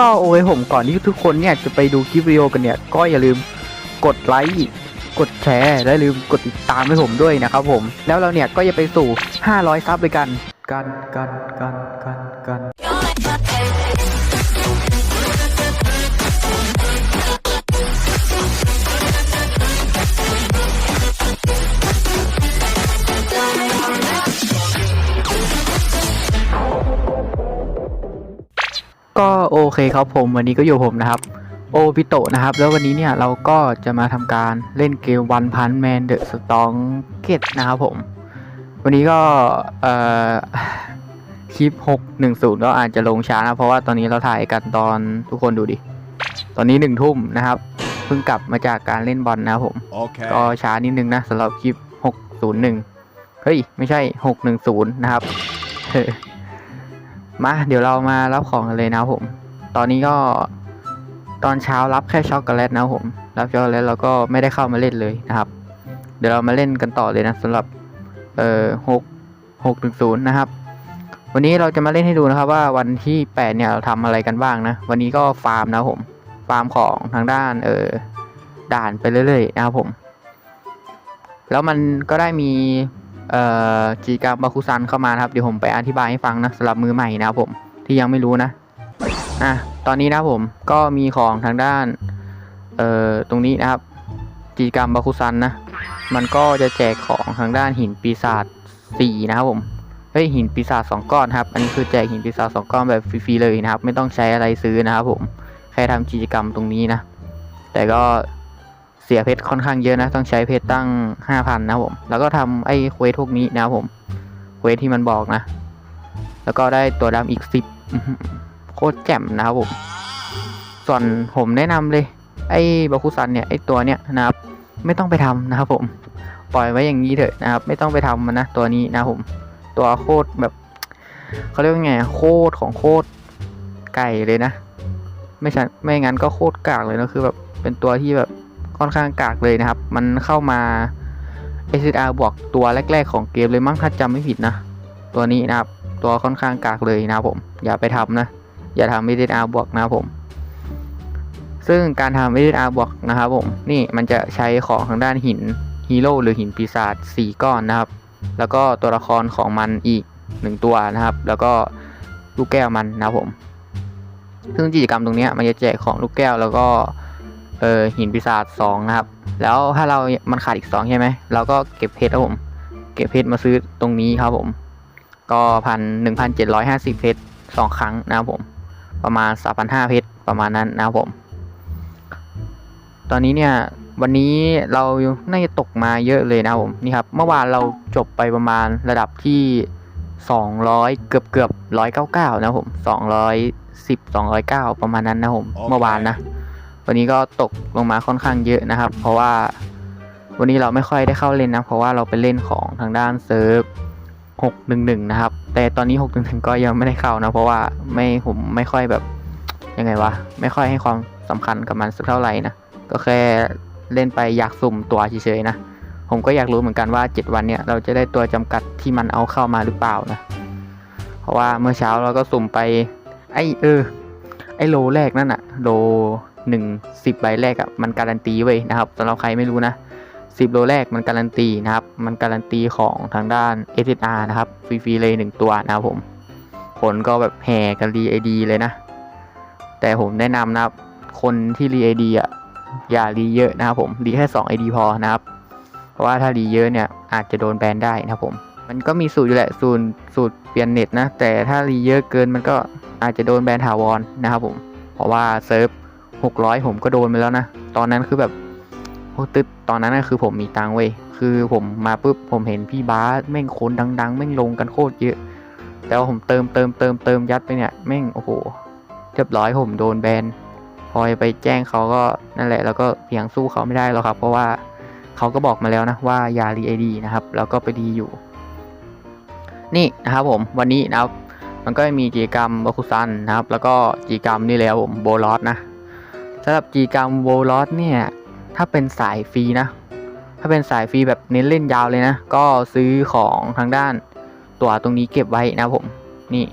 ก็โอ้ยผมก่อนที่ทุกคนเนี่ยจะไปดูคลิปวิดีโอกันเนี่ย ก็อย่าลืมกดไลค์กดแชร์และลืมกดติดตามให้ผมด้วยนะครับผม แล้วเราเนี่ยก็จะไปสู่ 500 ซับด้วยกัน กันกันกันกันกัน ก็โอเคครับผมวันนี้ก็อยู่ผมนะครับโอปิโตะนะครับ แล้ววันนี้เนี่ยเราก็จะมาทำการเล่นเกมวันพันแมนเดอะสตองเกตนะครับผม วันนี้ก็เอ่อคลิป 610 ก็อาจจะลงช้านะ เพราะว่าตอนนี้เราถ่ายกันตอนทุกคนดูดิ ตอนนี้หนึ่งทุ่มนะครับ เพิ่งกลับมาจากการเล่นบอลนะครับผม Okay. ก็ช้านิดนึงนะสำหรับคลิป 601 เฮ้ย ไม่ใช่ 610 นะครับ มาเดี๋ยวเรามารับของกันเลยนะผม ตอนนี้ก็ตอนเช้ารับแค่ช็อกโกแลตนะผม รับช็อกโกแลตแล้วก็ไม่ได้เข้ามาเล่นเลยนะครับ เดี๋ยวเรามาเล่นกันต่อเลยนะสำหรับเอ่อ6 610นะครับ วันนี้เราจะมาเล่นให้ดูนะครับ ว่าวันที่8เนี่ยเราทำอะไรกันบ้างนะ วันนี้ก็ฟาร์มนะผม ฟาร์มของทางด้านเออด่านไปเรื่อยๆนะครับผม แล้วมันก็ได้มี จีกรรบาคุซันเข้ามาครับเดี๋ยวผมไปอธิบายให้ฟังนะสำหรับมือใหม่นะครับผมที่ยังไม่รู้นะอะตอนนี้นะผมก็มีของทางด้านเอ่อตรงนี้นะครับกิจกรรมบาคุซันนะมันก็จะแจกของทางด้านหินปีศาจสี่นะครับผมเฮ้ยหินปีศาจสองก้อนครับอันนี้คือแจกหินปีศาจสองก้อนแบบฟรีๆเลยนะครับ ไม่ต้องใช้อะไรซื้อนะครับผมแค่ทำกิจกรรมตรงนี้นะ แต่ก็ สียเพชรค่อนข้างเยอะนะ ต้องใช้เพชรตั้งห้าพันนะผม แล้วก็ทำไอ้เควสพวกนี้นะผม เควสที่มันบอกนะ แล้วก็ได้ตัวดำอีกสิบโคตรแจ่มนะครับผม ส่วนผมแนะนำเลย ไอ้บาคุซันเนี่ย ไอ้ตัวเนี้ยนะครับ ไม่ต้องไปทำนะครับผม ปล่อยไว้อย่างนี้เถอะนะครับ ไม่ต้องไปทำมันนะตัวนี้นะผม ตัวโคตรแบบเขาเรียกว่าไง โคตรของโคตรไก่เลยนะ ไม่ใช่ไม่งั้นก็โคตรกากเลยนะ คือแบบเป็นตัวที่แบบ ค่อนข้างกากเลยนะครับ มันเข้ามา SSR บวกตัวแรก ๆ ของเกมเลยมั้งถ้าจำไม่ผิดนะ ตัวนี้นะครับ ตัวค่อนข้างกากเลยนะผม อย่าไปทำนะ อย่าทำ SSR บวกนะผม ซึ่งการทำ SSR บวกนะครับผม นี่มันจะใช้ของทางด้านหินฮีโร่หรือหินปีศาจ4ก้อนนะครับ แล้วก็ตัวละครของมันอีกหนึ่งตัวนะครับ แล้วก็ลูกแก้วมันนะผม ซึ่งกิจกรรมตรงนี้มันจะแจกของลูกแก้วแล้วก็ เออหินปีศาจสองนะครับ แล้วถ้าเรา มันขาดอีกสองใช่ไหม เราก็เก็บเพชรครับผม เก็บเพชรมาซื้อตรงนี้ครับผม ก็พันหนึ่งพันเจ็ดร้อยห้าสิบเพชรสองครั้งนะครับผม ประมาณสามพันห้าเพชรประมาณนั้นนะครับผม ตอนนี้เนี่ยวันนี้เราน่าจะตกมาเยอะเลยนะครับผมนี่ครับ เมื่อวานเราจบไปประมาณระดับที่ 200 เกือบเกือบ199 นะครับผม 210 209 ประมาณนั้นนะครับผม เมื่อวานนะ วันนี้ก็ตกลงมาค่อนข้างเยอะนะครับ เพราะว่าวันนี้เราไม่ค่อยได้เข้าเล่นนะ เพราะว่าเราไปเล่นของทางด้านเซิร์ฟ611 นะครับ แต่ตอนนี้ 611 ก็ยังไม่ได้เข้านะ เพราะว่าไม่ผมไม่ค่อยแบบยังไงวะ ไม่ค่อยให้ความสำคัญกับมันสักเท่าไหร่นะ ก็แค่เล่นไปอยากสุ่มตัวเฉยๆนะ ผมก็อยากรู้เหมือนกันว่า 7 วันเนี่ยเราจะได้ตัวจำกัดที่มันเอาเข้ามาหรือเปล่านะ เพราะว่าเมื่อเช้าเราก็สุ่มไป ไอเออ ไอโลแรกนั่นอะโล หนึ่งสิบใบแรกอะมันการันตีไว้นะครับสำหรับใครไม่รู้นะสิบโลแรกมันการันตีนะครับ มันการันตีของทางด้าน SSR นะครับฟรีๆเลยหนึ่งตัวนะครับผมผลก็แบบแห่กันรีไอดีเลยนะ แต่ผมแนะนำนะครับคนที่รีไอดีอะอย่ารีเยอะนะครับผมรีแค่2 ID พอนะครับ เพราะว่าถ้ารีเยอะเนี่ยอาจจะโดนแบนได้นะครับผม มันก็มีสูตรอยู่แหละสูตรสูตรเปลี่ยนเน็ตนะ แต่ถ้ารีเยอะเกินมันก็อาจจะโดนแบนถาวรนะครับผม เพราะว่าเซิร์ฟ 600 ผมก็โดนไปแล้วนะ ตอนนั้นคือแบบโอ้ตึ๊ดตอนนั้นนะคือผมมีตังเว้ย คือผมมาปุ๊บผมเห็นพี่บาสแม่งคนดัง ๆ แม่งลงกันโคตรเยอะ แต่ว่าผมเติมเติมเติมเติมยัดไปเนี่ยแม่งโอ้โหเรียบร้อยผมโดนแบน พอไปแจ้งเขาก็นั่นแหละ แล้วก็เพียงสู้เขาไม่ได้แล้วครับ เพราะว่าเขาก็บอกมาแล้วนะว่ายารีไอดีนะครับ แล้วก็ไปดีอยู่ นี่นะครับผมวันนี้นะครับมันก็มีกิจกรรมบาคุซันนะครับ แล้วก็กิจกรรมนี่แล้วผมโบลอสนะ สำหรับกิจกรรมโบลอสเนี่ย ถ้าเป็นสายฟรีนะ ถ้าเป็นสายฟรีแบบเน้นเล่นยาวเลยนะ ก็ซื้อของทางด้านตัวตรงนี้เก็บไว้นะผม นี่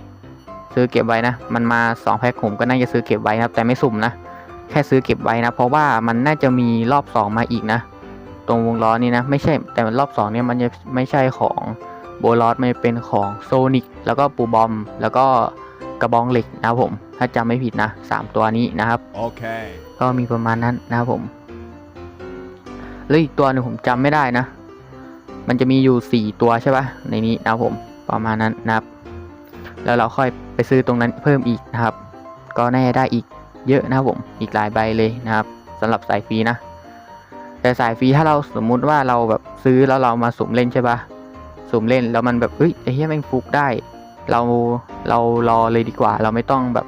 ซื้อเก็บไว้นะ มันมา2แพ็คผมก็น่าจะซื้อเก็บไว้นะครับ แต่ไม่สุ่มนะ แค่ซื้อเก็บไว้นะ เพราะว่ามันน่าจะมีรอบ 2 มาอีกนะ ตรงวงล้อนี่นะ ไม่ใช่ แต่รอบ2เนี่ยมันจะไม่ใช่ของโบลอสมันเป็นของโซนิกแล้วก็ปูบอม แล้วก็กระบองเหล็กนะผม ถ้าจำไม่ผิดนะ3ตัวนี้นะครับ Okay. ก็มีประมาณนั้นนะครับผมแล้วอีกตัวหนึ่งผมจำไม่ได้นะ มันจะมีอยู่สี่ตัวใช่ปะในนี้นะครับผมประมาณนั้นนะครับ แล้วเราค่อยไปซื้อตรงนั้นเพิ่มอีกนะครับ ก็แน่าจะได้อีกเยอะนะครับผมอีกหลายใบเลยนะครับสำหรับสายฟรีนะ แต่สายฟรีถ้าเราสมมุติว่าเราแบบซื้อแล้วเรามาสุ่มเล่นใช่ปะสุ่มเล่นแล้วมันแบบเฮ้ยไอ้เหี้ยแม่งฟุกได้ เราเรารอเลยดีกว่า เราไม่ต้องแบบ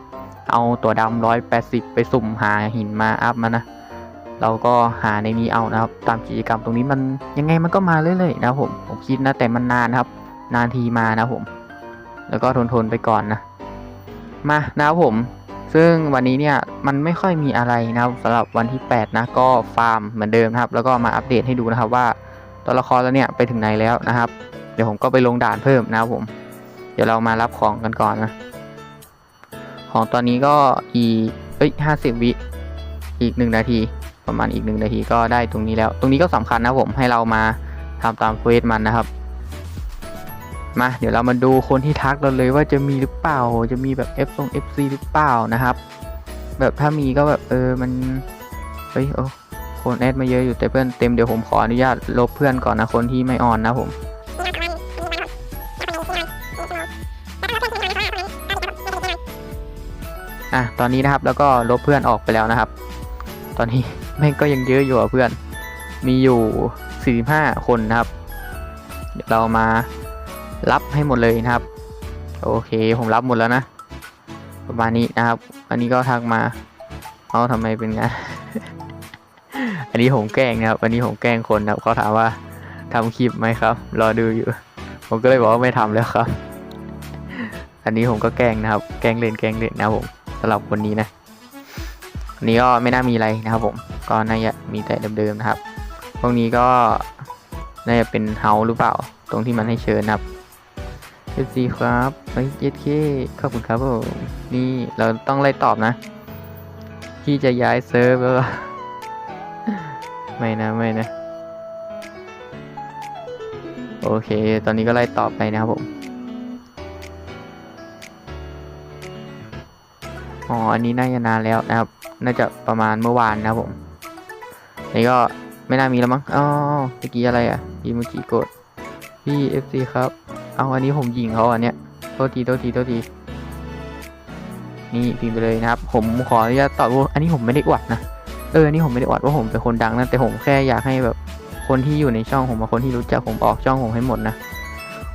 เอาตัวดำร้อยแปดสิบไปสุ่มหาหินมาอัพมานะ เราก็หาในนี้เอานะครับ ตามกิจกรรมตรงนี้มันยังไงมันก็มาเรื่อยๆนะผม ผมคิดนะแต่มันนานครับ นานทีมานะผม แล้วก็ทนทนๆไปก่อนนะ มานะครับผม ซึ่งวันนี้เนี่ยมันไม่ค่อยมีอะไรนะครับสำหรับวันที่ 8 นะ ก็ฟาร์มเหมือนเดิมนะครับ แล้วก็มาอัปเดตให้ดูนะครับว่าตัวละครแล้วเนี่ยไปถึงไหนแล้วนะครับ เดี๋ยวผมก็ไปลงด่านเพิ่มนะครับผม เดี๋ยวเรามารับของกันก่อนนะ ของตอนนี้ก็อีเอ้ยห้าสิบวิอีกหนึ่งนาที ประมาณอีกหนึ่งนาทีก็ได้ตรงนี้แล้ว ตรงนี้ก็สำคัญนะผมให้เรามาทำตามเควสมันนะครับ มาเดี๋ยวเรามาดูคนที่ทักเราเลยว่าจะมีหรือเปล่า จะมีแบบ F ตรง FC หรือเปล่านะครับ แบบถ้ามีก็แบบเออมันเฮ้ยโอ้คนแอดมาเยอะอยู่แต่เพื่อนเต็มเดี๋ยวผมขออนุญาตลบเพื่อนก่อนนะคนที่ไม่ออนนะผม อะตอนนี้นะครับแล้วก็ลบเพื่อนออกไปแล้วนะครับ ตอนนี้แม่งก็ยังเยอะอยู่อะเพื่อน มีอยู่ 45 คนนะครับ เดี๋ยวเรามารับให้หมดเลยนะครับ โอเคผมรับหมดแล้วนะ ประมาณนี้นะครับ อันนี้ก็ทักมาเอาทำไมเป็นไงอันนี้ผมแกล้งนะครับ อันนี้ผมแกล้งคนนะครับเขาถามว่าทำคลิปไหมครับ รอดูอยู่ ผมก็เลยบอกว่าไม่ทำแล้วครับ อันนี้ผมก็แกล้งนะครับ แกล้งเล่นแกล้งเล่นนะผม สำหรับคนนี้นะอันนี้ก็ไม่น่ามีอะไรนะครับผมก็น่าจะมีแต่เดิมๆนะครับพวกนี้ก็น่าจะเป็นเฮาหรือเปล่า ตรงที่มันให้เชิญนะครับเอซีครับเฮ้ยเอเคขอบคุณครับผมนี่เราต้องไล่ตอบนะ ที่จะย้ายเซิร์ฟแล้วไม่นะไม่นะ โอเค ตอนนี้ก็ไล่ตอบไปนะครับผม อ๋อ อันนี้น่าจะนานแล้วนะครับ น่าจะประมาณเมื่อวานนะครับผม นี่ก็ไม่น่ามีแล้วมั้ง อ๋อ เมื่อกี้อะไรอะอีเมื่อกี้กดพี่เอฟซีครับ เอาอันนี้ผมยิงเขาอันเนี้ย โทษทีโทษทีโทษที นี่พิมพ์ไปเลยนะครับ ผมขออนุญาตตอบว่าอันนี้ผมไม่ได้อวดนะ เออ อันนี้ผมไม่ได้อวดว่าผมเป็นคนดังนะ แต่ผมแค่อยากให้แบบ คนที่อยู่ในช่องผมกับคนที่รู้จักผมออกช่องผมให้หมดนะ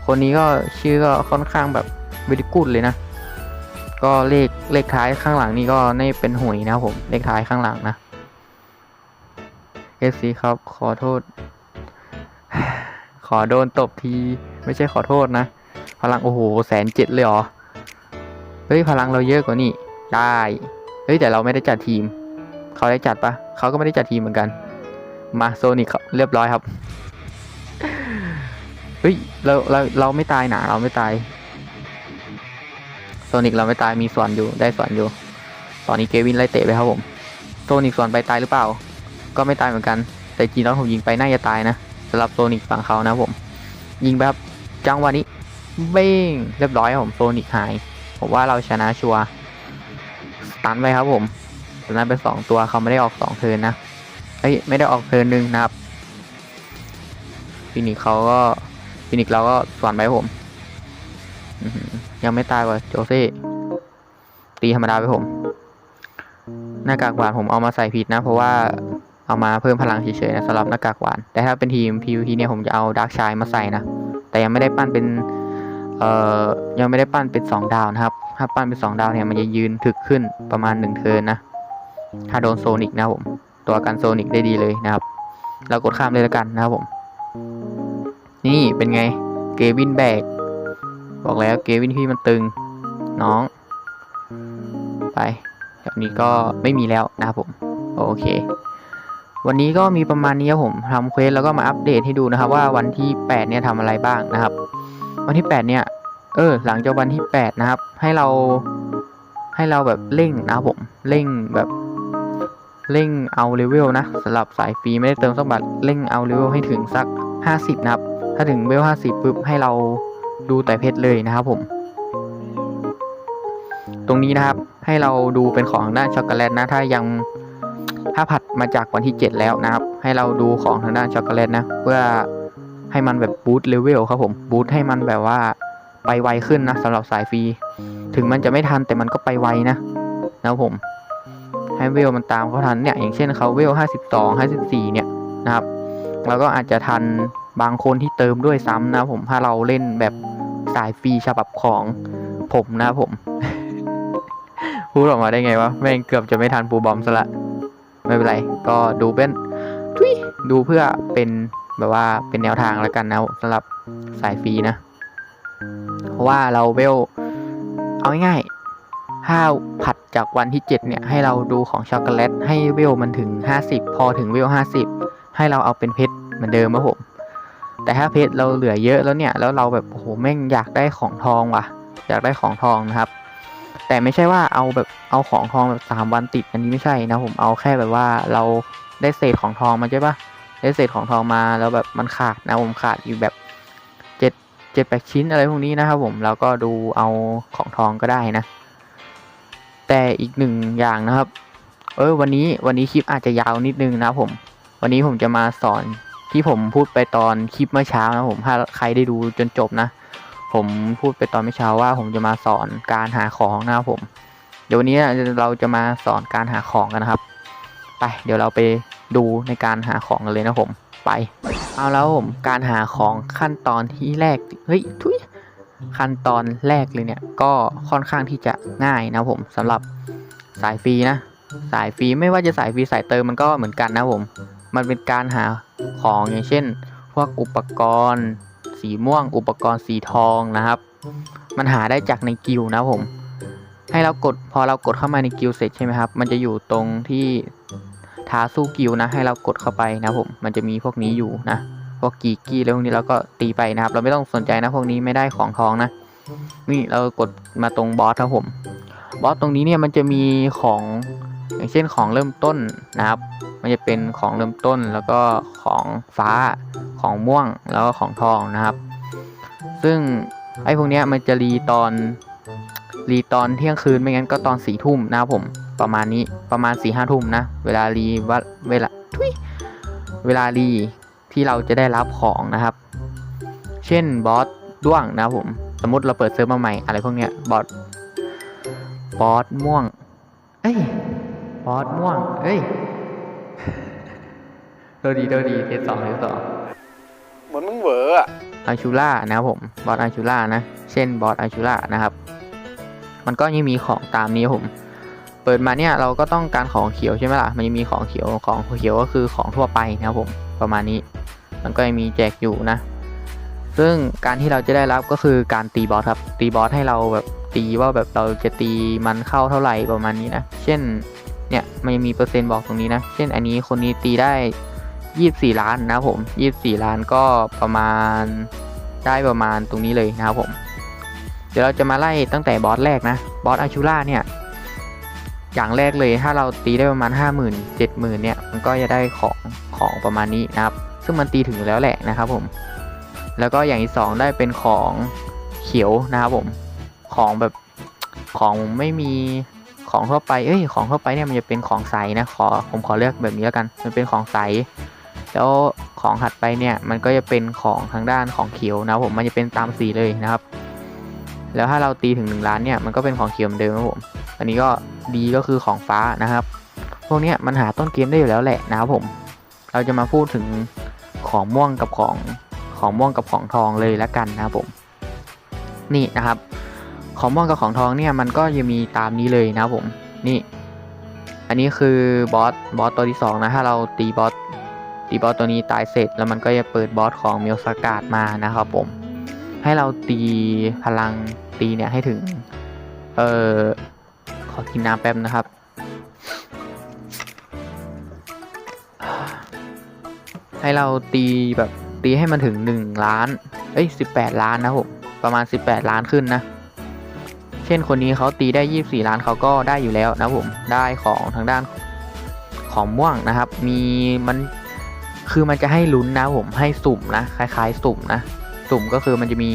คนนี้ก็ชื่อก็ค่อนข้างแบบวิดกูดเลยนะ ก็เลขเลขท้ายข้างหลังนี่ก็น่เป็นหวยนะครับผมเลขท้ายข้างหลังนะเอซีครับขอโทษ ขอโดนตบทีไม่ใช่ขอโทษนะ พลังโอ้โหแสนเจ็ดเลยเหรอเฮ้ยพลังเราเยอะกว่านี่ได้เฮ้ยแต่เราไม่ได้จัดทีม เขาได้จัดปะเขาก็ไม่ได้จัดทีมเหมือนกัน มาโซนิกคเรียบร้อยครับเฮ้ยเราเราเราไม่ตายหนาเราไม่ตาย นิกเราไม่ตายมีส่วนอยู่ได้ส่วนอยู่ ตอนนี้เกวินไล่เตะไปครับผมโซนิกส่วนไปตายหรือเปล่า ก็ไม่ตายเหมือนกัน แต่จริงแล้วผมยิงไปน่าจะตายนะสำหรับโซนิกฝั่งเขานะผม ยิงแบบจังหวะนี้เบ้งเรียบร้อยครับผมโซนิกหายผมว่าเราชนะชัวร์สตันไปครับผมตันไปสองตัวเขาไม่ได้ออกสองเทินนะเอ้ยไม่ได้ออกเทินหนึ่งนะครับฟินิกเขาก็ฟินิกเราก็สวนไปครับผม ยังไม่ตายว่ะโจเซ่ตีธรรมดาไปผม หน้ากากหวานผมเอามาใส่ผิดนะ เพราะว่าเอามาเพิ่มพลังเฉยๆนะสำหรับหน้ากากหวาน แต่ถ้าเป็นทีม PVP เนี่ยผมจะเอาดาร์กชายมาใส่นะ แต่ยังไม่ได้ปั้นเป็นเอ่อยังไม่ได้ปั้นเป็น 2 ดาวนะครับ ถ้าปั้นเป็น 2 ดาวเนี่ยมันจะยืนถึกขึ้นประมาณ 1 เทิร์นนะ ถ้าโดนโซนิกนะผม ตัวกันโซนิกได้ดีเลยนะครับ เรากดข้ามเลยแล้วกันนะครับผม นี่เป็นไง เกวินแบก บอกแล้วเกวินพี่มันตึง น้อง ไปแบบนี้ก็ไม่มีแล้วนะครับผม โอเค วันนี้ก็มีประมาณนี้ครับผมทำเควสแล้วก็มาอัปเดตให้ดูนะครับ ว่าวันที่ 8 เนี่ยทำอะไรบ้างนะครับ วันที่ 8 เนี่ย เออ หลังจากวันที่แปดนะครับ ให้เราให้เราแบบเร่งนะครับผม เร่งแบบเร่งเอาเลเวลนะสำหรับสายฟรีไม่ได้เติมสักบาทเร่งเอาเลเวลให้ถึงสักห้าสิบนะครับ ถ้าถึงเลเวลห้าสิบปุ๊บให้เรา ดูแต่เพชรเลยนะครับผม ตรงนี้นะครับ ให้เราดูเป็นของทางด้านช็อกโกแลตนะ ถ้ายังถ้าผัดมาจากวันที่ 7 แล้วนะครับ ให้เราดูของทางด้านช็อกโกแลตนะ เพื่อให้มันแบบบูตเลเวลครับผมบูตให้มันแบบว่าไปไวขึ้นนะสำหรับสายฟรี ถึงมันจะไม่ทันแต่มันก็ไปไวนะนะครับผมให้เวลมันตามเขาทันเนี่ยอย่างเช่นเขาเวล 52 54 เนี่ยนะครับเราก็อาจจะทันบางคนที่เติมด้วยซ้ำนะครับผมถ้าเราเล่นแบบ สายฟรีฉบับของผมนะผม พูดออกมาได้ไงวะแม่งเกือบจะไม่ทันปูบอมซะละไม่เป็นไร ก็ดูเป็นทุยดูเพื่อเป็นแบบว่าเป็นแนวทางแล้วกันนะสำหรับสายฟรีนะ เพราะว่าเราเวล เอาง่ายๆถ้าผัดจากวันที่ 7 เนี่ย ให้เราดูของช็อกโกแลตให้เวลมันถึง 50 พอถึงเวล 50 ให้เราเอาเป็นเพชรเหมือนเดิมครับผม แต่ถ้าเพชรเราเหลือเยอะแล้วเนี่ยแล้วเราแบบโอ้โหแม่งอยากได้ของทองว่ะ อยากได้ของทองนะครับ แต่ไม่ใช่ว่าเอาแบบเอาของทองแบบสามวันติดอันนี้ไม่ใช่นะผมเอาแค่แบบว่าเราได้เศษของทองมาใช่ปะได้เศษของทองมาแล้วแบบมันขาดนะผมขาดอยู่แบบเจ็ดเจ็ดแปดชิ้นอะไรพวกนี้นะครับผมเราก็ดูเอาของทองก็ได้นะ แต่อีกหนึ่งอย่างนะครับ เออวันนี้วันนี้คลิปอาจจะยาวนิดนึงนะผม วันนี้ผมจะมาสอน ที่ผมพูดไปตอนคลิปเมื่อเช้านะผมถ้าใครได้ดูจนจบนะ ผมพูดไปตอนเมื่อเช้าว่าผมจะมาสอนการหาของนะครับผม เดี๋ยววันนี้เราจะมาสอนการหาของกันนะครับ ไป เดี๋ยวเราไปดูในการหาของกันเลยนะผมไป เอาแล้วผมการหาของขั้นตอนที่แรกเฮ้ยทุยขั้นตอนแรกเลยเนี่ยก็ค่อนข้างที่จะง่ายนะผมสำหรับสายฟรีนะ สายฟรีไม่ว่าจะสายฟรีสายเติมมันก็เหมือนกันนะผม มันเป็นการหาของอย่างเช่น พวกอุปกรณ์ สีม่วง อุปกรณ์สีทองนะครับ มันหาได้จากในกิลนะผม ให้เรากดพอเรากดเข้ามาในกิลเสร็จใช่ไหมครับ มันจะอยู่ตรงที่ท้าสู้กิลนะ ให้เรากดเข้าไปนะผม มันจะมีพวกนี้อยู่นะพวกกีกี้แล้วพวกนี้เราก็ตีไปนะครับ เราไม่ต้องสนใจนะพวกนี้ไม่ได้ของทองนะ นี่เรากดมาตรงบอสครับผม บอสตรงนี้เนี่ยมันจะมีของอย่างเช่นของเริ่มต้นนะครับ มันจะเป็นของเริ่มต้นแล้วก็ของฟ้าของม่วงแล้วก็ของทองนะครับ ซึ่งไอ้พวกเนี้ยมันจะรีตอนรีตอนเที่ยงคืนไม่งั้นก็ตอนสี่ทุ่มนะครับผมประมาณนี้ประมาณสี่ห้าทุ่มนะ เวลารีว่าเวลาทุยเวลารีที่เราจะได้รับของนะครับ เช่นบอสด้วงนะครับผม สมมติเราเปิดเซิร์ฟมาใหม่อะไรพวกเนี้ยบอสบอสม่วง เอ้ยบอสม่วง เอ้ย โดดีโดดีเทสสองเทสสองเหมือนมึงเหวออะอาชูล่านะครับผม บอสอาชูล่านะ เช่นบอสอาชูล่านะครับ มันก็ยังมีของตามนี้ครับผม เปิดมาเนี่ยเราก็ต้องการของเขียวใช่ไหมล่ะ มันยังมีของเขียว ของเขียวก็คือของทั่วไปนะครับผม ประมาณนี้ มันก็ยังมีแจกอยู่นะ ซึ่งการที่เราจะได้รับก็คือการตีบอสครับ ตีบอสให้เราแบบตีว่าแบบเราจะตีมันเข้าเท่าไหร่ประมาณนี้นะ เช่น เนี่ยมันยังมีเปอร์เซ็นต์บอกตรงนี้นะ เช่นอันนี้คนนี้ตีได้ 24 ล้านนะครับผม 24 ล้านก็ประมาณได้ประมาณตรงนี้เลยนะครับผม เดี๋ยวเราจะมาไล่ตั้งแต่บอสแรกนะ บอสอาชูล่าเนี่ย อย่างแรกเลยถ้าเราตีได้ประมาณ 50,000 70,000 เนี่ย มันก็จะได้ของของประมาณนี้นะครับ ซึ่งมันตีถึงแล้วแหละนะครับผม แล้วก็อย่างที่สองได้เป็นของเขียวนะครับผม ของแบบของไม่มีของทั่วไป เอ้ย ของทั่วไปเนี่ยมันจะเป็นของใสนะ ขอ ผมขอเลือกแบบนี้แล้วกัน มันเป็นของใส แล้วของถัดไปเนี่ยมันก็จะเป็นของทางด้านของเขียวนะผมมันจะเป็นตามสีเลยนะครับ แล้วถ้าเราตีถึง1ล้านเนี่ยมันก็เป็นของเขียวเหมือนเดิมครับผมอันนี้ก็ดีก็คือของฟ้านะครับ พวกนี้มันหาต้นเกมได้อยู่แล้วแหละนะครับผม เราจะมาพูดถึงของม่วงกับของของม่วงกับของทองเลยล้วกันนะครับผม นี่นะครับ ของม่วงกับของทองเนี่ยมันก็จะมีตามนี้เลยนะครับผม นี่ อันนี้คือบอสบอสตัวที่สองนะถ้าเราตีบอส ตีบอสตัวนี้ตายเสร็จแล้วมันก็จะเปิดบอสของเมลสกาดมานะครับผม ให้เราตีพลังตีเนี่ยให้ถึง เออขอกินน้ำแป๊บนะครับ ให้เราตีแบบตีให้มันถึง 1 ล้าน เอ้ย 18 ล้านนะผมปประมาณ 18 ล้านขึ้นนะ เช่นคนนี้เขาตีได้ 24 ล้านเขาก็ได้อยู่แล้วนะผม ได้ของทางด้านของม่วงนะครับ มีมัน คือมันจะให้ลุ้นนะผมให้สุ่มนะคล้าย ๆ สุ่มนะ สุ่มก็คือมันจะมี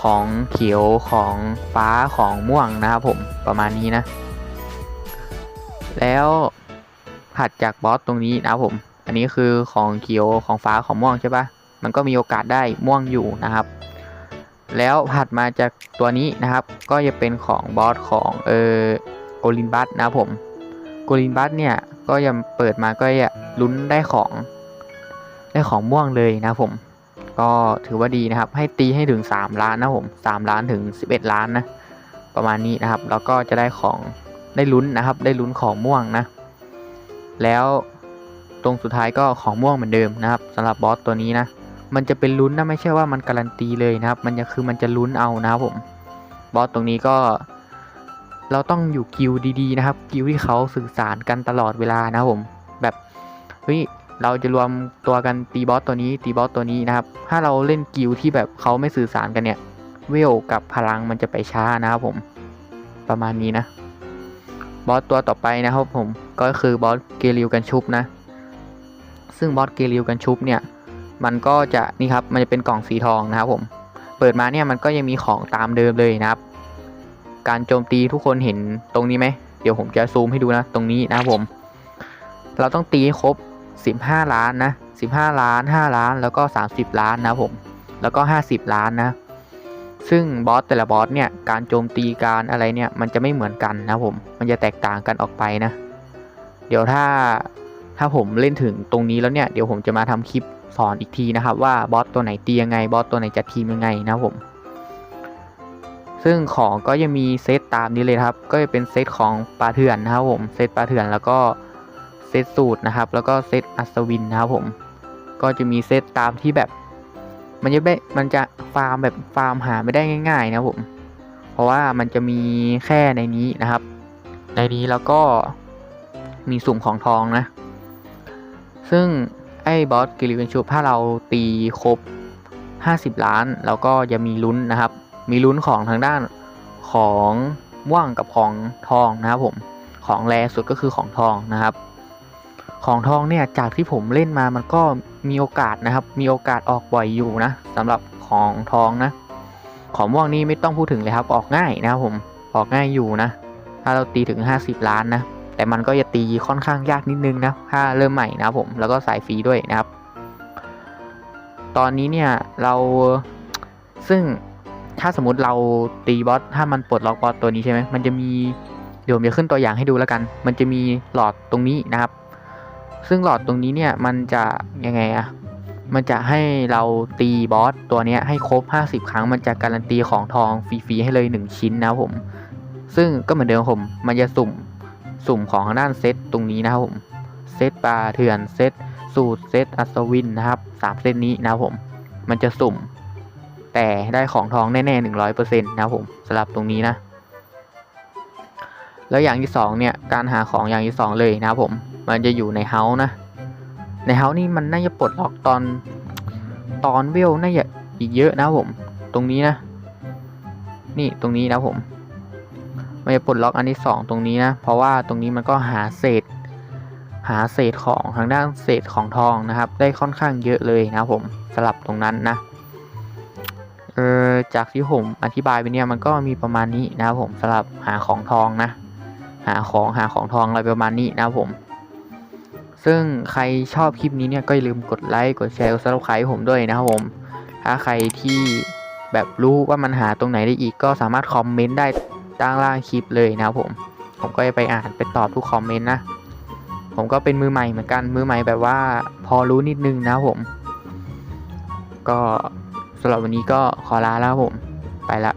ของเขียวของฟ้าของม่วงนะครับผมประมาณนี้นะ แล้วถัดจากบอสตรงนี้นะครับผม อันนี้คือของเขียวของฟ้าของม่วงใช่ปะมันก็มีโอกาสได้ม่วงอยู่นะครับ แล้วถัดมาจากตัวนี้นะครับ ก็จะเป็นของบอสของเออโกลินบัสนะครับผมโกลินบัสเนี่ยก็ยังเปิดมาก็จะลุ้นได้ของ ได้ของม่วงเลยนะผม ก็ถือว่าดีนะครับ ให้ตีให้ถึง 3 ล้านนะผม3ล้านถึง 11 ล้านนะ ประมาณนี้นะครับ แล้วก็จะได้ของได้ลุ้นนะครับ ได้ลุ้นของม่วงนะ แล้วตรงสุดท้ายก็ของม่วงเหมือนเดิมนะครับสำหรับบอสตัวนี้นะ มันจะเป็นลุ้นนะไม่ใช่ว่ามันการันตีเลยนะครับ มันจะคือมันจะลุ้นเอานะครับผมบอสตรงนี้ก็ เราต้องอยู่กิวดีๆนะครับ กิวที่เขาสื่อสารกันตลอดเวลานะครับผม แบบเฮ้ย เราจะรวมตัวกันตีบอสตัวนี้ตีบอสตัวนี้นะครับ ถ้าเราเล่นกิวที่แบบเขาไม่สื่อสารกันเนี่ย เวลกับพลังมันจะไปช้านะครับผม ประมาณนี้นะ บอสตัวต่อไปนะครับผม ก็คือบอสเกลิวกันชุบนะ ซึ่งบอสเกลิวกันชุบเนี่ย มันก็จะนี่ครับ มันจะเป็นกล่องสีทองนะครับผม เปิดมาเนี่ยมันก็ยังมีของตามเดิมเลยนะครับ การโจมตีทุกคนเห็นตรงนี้ไหม เดี๋ยวผมจะซูมให้ดูนะ ตรงนี้นะครับผม เราต้องตีให้ครบ 15 ล้านนะ15 ล้าน 5 ล้านแล้วก็ 30 ล้านนะผมแล้วก็ 50 ล้านนะ ซึ่งบอสแต่ละบอสเนี่ยการโจมตีการอะไรเนี่ยมันจะไม่เหมือนกันนะผมมันจะแตกต่างกันออกไปนะ เดี๋ยวถ้าถ้าผมเล่นถึงตรงนี้แล้วเนี่ยเดี๋ยวผมจะมาทำคลิปสอนอีกทีนะครับ ว่าบอสตัวไหนตียังไงบอสตัวไหนจัดทีมยังไงนะผมซึ่งของก็ยังมีเซตตามนี้เลยครับ ก็จะเป็นเซตของปลาเถื่อนนะครับผมเซตปลาเถื่อนแล้วก็ เซตสูตรนะครับ แล้วก็เซตอัศวินนะครับผม ก็จะมีเซตตามที่แบบ มันจะไม่มันจะฟาร์มแบบฟาร์มหาไม่ได้ง่าย ๆ นะครับผม เพราะว่ามันจะมีแค่ในนี้นะครับ ในนี้แล้วก็มีสุ่มของทองนะ ซึ่งไอ้บอสกิลิกันชูถ้าเราตีครบ 50 ล้านเราก็จะมีลุ้นนะครับ มีลุ้นของทางด้านของม่วงกับของทองนะครับผม ของแรสุดก็คือของทองนะครับ ของทองเนี่ยจากที่ผมเล่นมามันก็มีโอกาสนะครับ มีโอกาสออกบ่อยอยู่นะสำหรับของทองนะ ของม่วงนี่ไม่ต้องพูดถึงเลยครับออกง่ายนะครับผมออกง่ายอยู่นะ ถ้าเราตีถึง 50 ล้านนะ แต่มันก็จะตีค่อนข้างยากนิดนึงนะถ้าเริ่มใหม่นะครับผมแล้วก็สายฟรีด้วยนะครับ ตอนนี้เนี่ยเราซึ่งถ้าสมมติเราตีบอสถ้ามันปลดล็อกบอสตัวนี้ใช่ไหมมันจะมีเดี๋ยวผมจะขึ้นตัวอย่างให้ดูแล้วกัน มันจะมีหลอดตรงนี้นะครับ ซึ่งหลอดตรงนี้เนี่ยมันจะยังไงอะมันจะให้เราตีบอสตัวเนี้ยให้ครบ 50 ครั้ง มันจะการันตีของทองฟรีๆให้เลย 1 ชิ้นนะครับผม ซึ่งก็เหมือนเดิมผม มันจะสุ่มสุ่มของทางด้านเซตตรงนี้นะครับผม เซตปลาเถื่อน เซตสูตร เซตอัศวินนะครับสามเซตนี้นะครับผม มันจะสุ่ม แต่ได้ของทองแน่ๆหนึ่งร้อยเปอร์เซ็นต์นะครับผมสำหรับตรงนี้นะ แล้วอย่างที่สองเนี่ย การหาของอย่างที่สองเลยนะครับผม มันจะอยู่ในเฮาส์นะ ในเฮาส์นี่มันน่าจะปลดล็อกตอนตอนเวลน่าจะอีกเยอะนะผม ตรงนี้นะ นี่ตรงนี้นะผมมันจะปลดล็อกอันที่สองตรงนี้นะ เพราะว่าตรงนี้มันก็หาเศษ หาเศษของทางด้านเศษของทองนะครับ ได้ค่อนข้างเยอะเลยนะผมสลับตรงนั้นนะเออจากที่ผมอธิบายไปเนี่ยมันก็มีประมาณนี้นะครับผมสำหรับหาของทองนะ หาของหาของทองอะไรประมาณนี้นะครับผม ซึ่งใครชอบคลิปนี้เนี่ยก็อย่าลืมกดไลค์กดแชร์กดซับสไครต์ผมด้วยนะครับผม ถ้าใครที่แบบรู้ว่ามันหาตรงไหนได้อีกก็สามารถคอมเมนต์ได้ด้านล่างคลิปเลยนะครับผม ผมก็จะไปอ่านไปตอบทุกคอมเมนต์นะ ผมก็เป็นมือใหม่เหมือนกันมือใหม่แบบว่าพอรู้นิดนึงนะผม ก็สำหรับวันนี้ก็ขอลาแล้วผม ไปละ